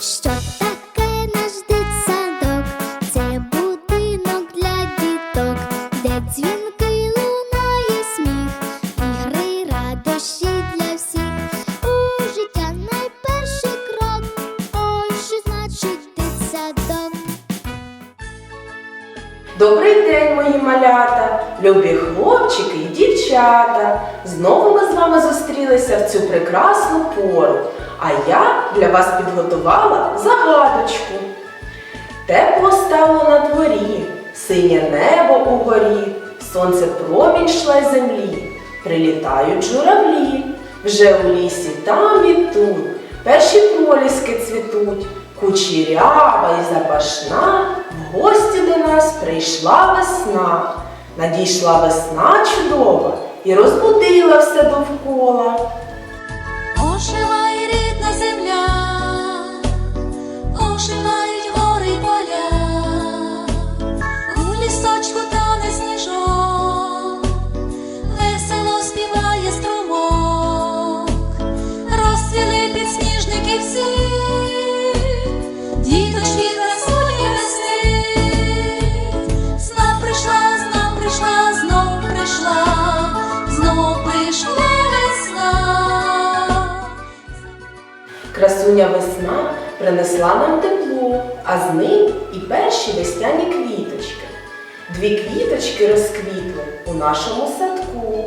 Що таке наш дитсадок? Це будинок для діток, де дзвінки лунає сміх, ігри, радощі для всіх. У життя найперший крок. Ой, що значить дитсадок? Добрий день, мої малята, любі хлопчики дівчата. Знову ми з вами зустрілися в цю прекрасну пору. А я для вас підготувала загадочку. Тепло стало на дворі, синє небо угорі, сонце промінь шле землі, прилітають журавлі, вже у лісі там і тут, перші проліски цвітуть, кучерява і запашна, в гості до нас прийшла весна. Надійшла весна чудова і розбудила все довкола. Красуня весна принесла нам тепло, а з ним і перші весняні квіточки. Дві квіточки розквітли у нашому садку,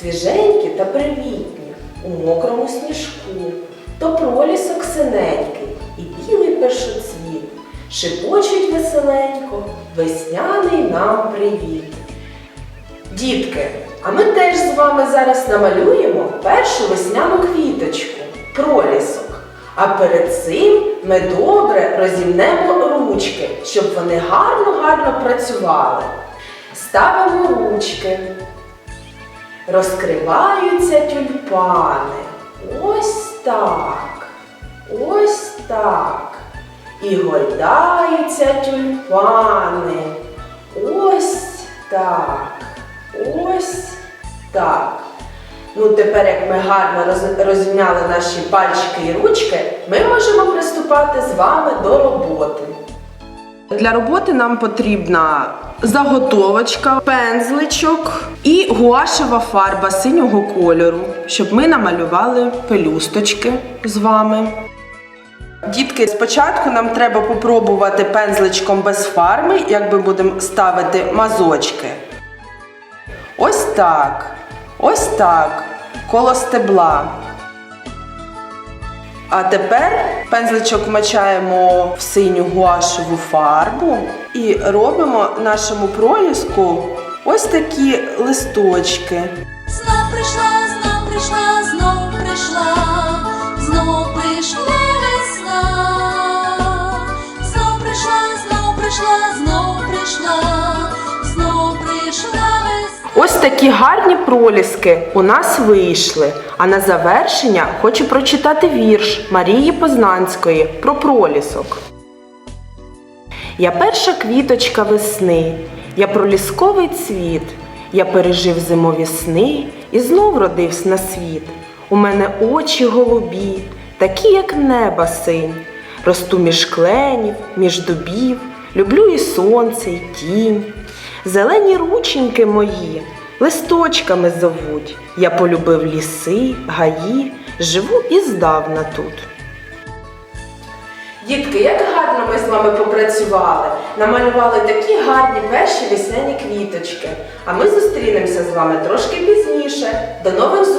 свіженькі та привітні, у мокрому сніжку. То пролісок синенький і білий першоцвіт. Шепочуть веселенько, весняний нам привіт. Дітки, а ми теж з вами зараз намалюємо першу весняну квіточку пролісок. А перед цим ми добре розімнемо ручки, щоб вони гарно-гарно працювали. Ставимо ручки. Розкриваються тюльпани. Ось так. Ось так. І гойдаються тюльпани. Ось так. Ось так. Ну, тепер, як ми гарно роз- розім'яли наші пальчики і ручки, ми можемо приступати з вами до роботи. Для роботи нам потрібна заготовочка, пензличок і гуашева фарба синього кольору, щоб ми намалювали пелюсточки з вами. Дітки, спочатку нам треба попробувати пензличком без фарби, як ми будемо ставити мазочки. Ось так. Ось так. Коло стебла. А тепер пензличок мачаємо в синю гуашеву фарбу і робимо нашому проліску ось такі листочки. Знов прийшла, знов прийшла, знов прийшла, Ось такі гарні проліски у нас вийшли. А на завершення хочу прочитати вірш Марії Познанської про пролісок. Я перша квіточка весни, я пролісковий цвіт, я пережив зимові сни і знов родився на світ. У мене очі голубі, такі, як неба синь. Росту між кленів, між дубів, люблю і сонце, і тінь. Зелені рученьки мої листочками зовуть. Я полюбив ліси, гаї, живу і здавна тут. Дітки, як гарно ми з вами попрацювали, намалювали такі гарні перші весняні квіточки. А ми зустрінемося з вами трошки пізніше. До нових зустрічей!